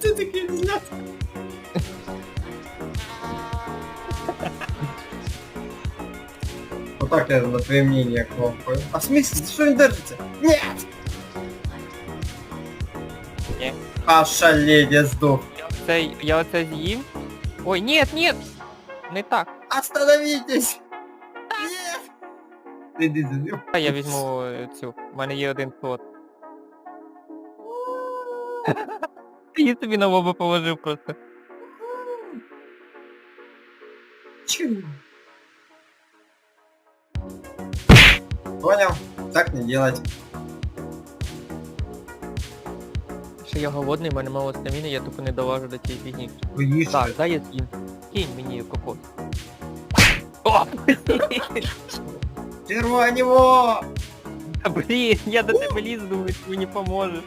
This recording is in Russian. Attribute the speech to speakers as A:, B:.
A: Ти такий зняв. Отак я на твоє мнение кнопкою. А в смысле, що він держиться? Ні!
B: Ні.
A: А шалеть, я здох.
B: Я оце, я оце з'їв. Ой, ні, ні! Не так.
A: Остановитесь! Нет! Іди за ним.
B: А я візьму е, цю. У мене є один сот. Я тобі на лоба положив просто.
A: Чу. Понял? Так не делать.
B: Ще я голодний, в мене мало стаміни, я тупо не доважу до цієї фігні.
A: Боїшся.
B: Так, дай я з'їм. Кинь мені кокос. О!
A: Червоніво!
B: Та блін, я до тебе ліз, думаю, ти мені поможеш.